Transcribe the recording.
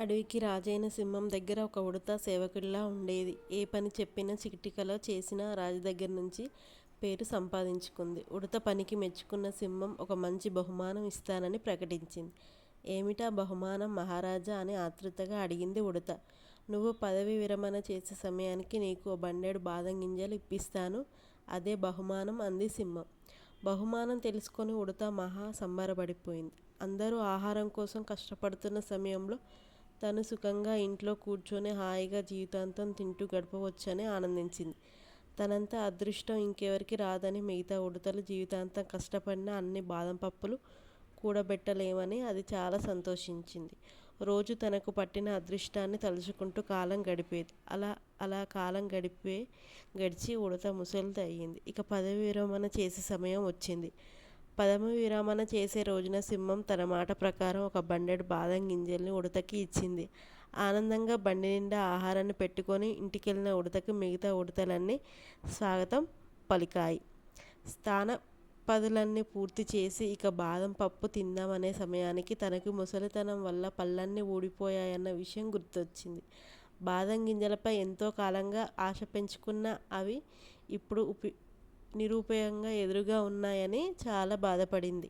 అడవికి రాజైన సింహం దగ్గర ఒక ఉడత సేవకుడిలా ఉండేది. ఏ పని చెప్పినా చిటికలో చేసిన రాజు దగ్గర నుంచి పేరు సంపాదించుకుంది. ఉడత పనికి మెచ్చుకున్న సింహం ఒక మంచి బహుమానం ఇస్తానని ప్రకటించింది. ఏమిటా బహుమానం మహారాజా అని ఆతృతగా అడిగింది ఉడత. నువ్వు పదవీ విరమణ చేసే సమయానికి నీకు ఓ బాదం గింజలు ఇప్పిస్తాను. అదే బహుమానం అంది సింహం. బహుమానం తెలుసుకొని ఉడత మహా సంబరపడిపోయింది. అందరూ ఆహారం కోసం కష్టపడుతున్న సమయంలో తను సుఖంగా ఇంట్లో కూర్చొని హాయిగా జీవితాంతం తింటూ గడపవచ్చని ఆనందించింది. తనంత అదృష్టం ఇంకెవరికి రాదని మిగతా ఉడతలు జీవితాంతం కష్టపడిన అన్ని బాదం పప్పులు కూడబెట్టలేమని అది చాలా సంతోషించింది. రోజు తనకు పట్టిన అదృష్టాన్ని తలుచుకుంటూ కాలం గడిపేది. అలా అలా కాలం గడిపే గడిచి ఉడత ముసలిది అయ్యింది ఇక పదవీ విరమణ చేసే సమయం వచ్చింది. పదవీ విరమణ చేసే రోజున సింహం తన మాట ప్రకారం ఒక బండెడు బాదం గింజల్ని ఉడతకి ఇచ్చింది. ఆనందంగా బండినిండా ఆహారాన్ని పెట్టుకొని ఇంటికెళ్ళిన ఉడతకి మిగతా ఉడతలన్నీ స్వాగతం పలికాయి. స్థాన పదులన్నీ పూర్తి చేసి ఇక బాదం పప్పు తిందామనే సమయానికి తనకి ముసలితనం వల్ల పళ్ళన్నీ ఊడిపోయాయన్న విషయం గుర్తొచ్చింది. బాదం గింజలపై ఎంతో కాలంగా ఆశ పెంచుకున్న అవి ఇప్పుడు నిరుపయోగంగా ఎదురుగా ఉన్నాయని చాలా బాధపడింది.